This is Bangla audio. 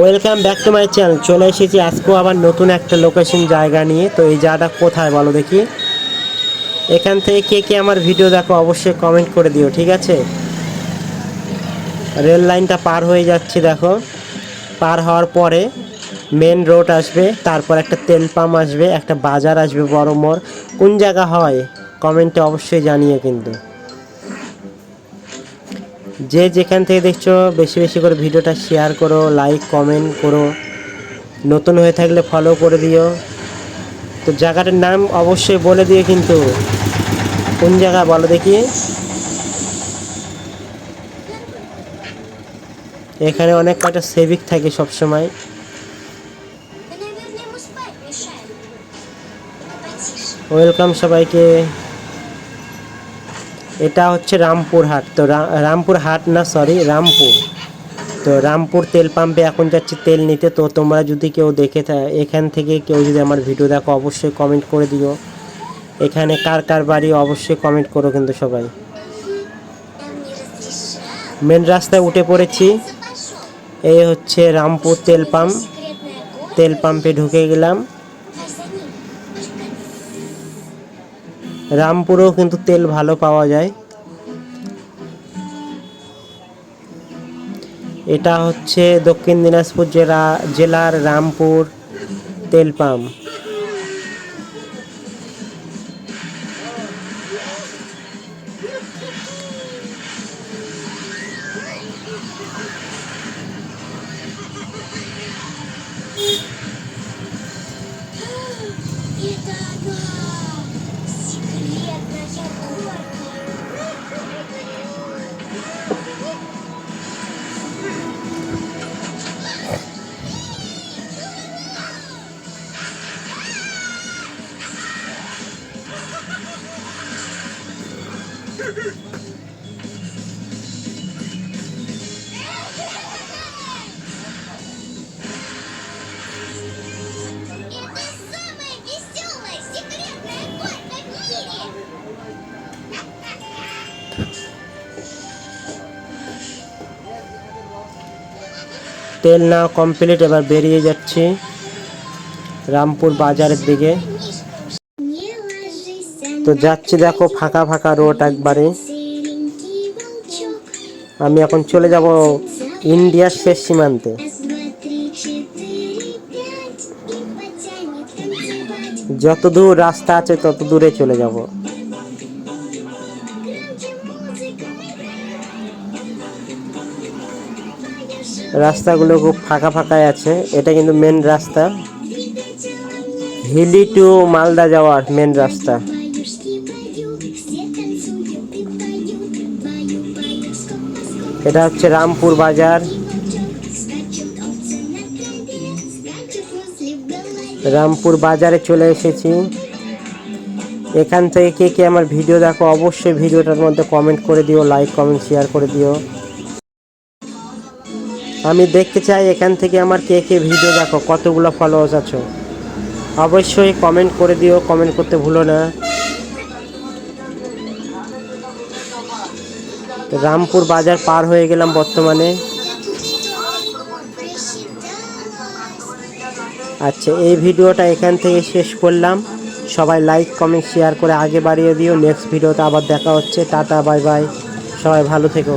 Welcome back to my channel চলে এসেছি আজকেও আবার নতুন একটা লোকেশন জায়গা নিয়ে। তো এই জায়গাটা কোথায় বলো দেখি? এখান থেকে কে কে আমার ভিডিও দেখো অবশ্যই কমেন্ট করে দিও, ঠিক আছে? রেল লাইনটা পার হয়ে যাচ্ছে, দেখো। পার হওয়ার পরে মেন রোড আসবে, তারপর একটা তেল পাম্প আসবে, একটা বাজার আসবে বড় মোড়। কোন জায়গা হয়? কমেন্টে অবশ্যই জানিয়ে কিন্তু। যে যেখান থেকে দেখছ বেশি বেশি করে ভিডিওটা শেয়ার করো লাইক কমেন্ট করো। নতুন হয়ে থাকলে ফলো করে দিও। তো জায়গাটার নাম অবশ্যই বলে দিও কিন্তু। কোন জায়গা বলো দেখি। এখানে অনেক কয়টা সেভিক থাকে সবসময়। ওয়েলকাম সবাইকে। এটা হচ্ছে রামপুর হাট। তো রামপুর হাট না সরি রামপুর। তো রামপুর তেল পাম্পে এখন যাচ্ছি তেল নিতে। তো তোমরা যদি কেউ দেখে এখান থেকে কেউ যদি আমার ভিডিও দেখো, অবশ্যই কমেন্ট করে দিও। এখানে কার কার বাড়ি, অবশ্যই কমেন্ট করো কিন্তু সবাই। মেন রাস্তায় উঠে পড়েছি। এই হচ্ছে রামপুর তেল পাম্প। তেল পাম্পে ঢুকে গেলাম। রামপুরেও কিন্তু তেল ভালো পাওয়া যায়। এটা হচ্ছে দক্ষিণ দিনাজপুর জেলা জেলার রামপুর তেল পাম্প। তেল না কমপ্লিট এবার বেরিয়ে যাচ্ছি রামপুর বাজারের দিকে তো যাচ্ছি দেখো ফাঁকা ফাঁকা রোড একবারে। আমি এখন চলে যাব ইন্ডিয়ার শেষ সীমান্তে। যত দূর রাস্তা আছে তত দূরে চলে যাব। রাস্তাগুলো খুব ফাঁকা ফাঁকাই আছে, এটা কিন্তু মেন রাস্তা। হিলি টু মালদা যাওয়ার মেন রাস্তা। এটা হচ্ছে রামপুর বাজার। রামপুর বাজারে চলে এসেছি। এখান থেকে কে কে আমার ভিডিও দেখো, অবশ্যই ভিডিওটার মধ্যে কমেন্ট করে দিও লাইক কমেন্ট শেয়ার করে দিও। আমি দেখতে চাই এখান থেকে আমার কে কে ভিডিও দেখো, কতগুলো ফলোয়ার্স আছো। অবশ্যই কমেন্ট করে দিও কমেন্ট করতে ভুলো না। রামপুর বাজার পার হয়ে গেলাম বর্তমানে। আচ্ছা এই ভিডিওটা এখান থেকে শেষ করলাম। সবাই লাইক কমেন্ট শেয়ার করে আগে বাড়িয়ে দিও। নেক্সট ভিডিওতে আবার দেখা হচ্ছে। টাটা বাই বাই সবাই ভালো থেকো।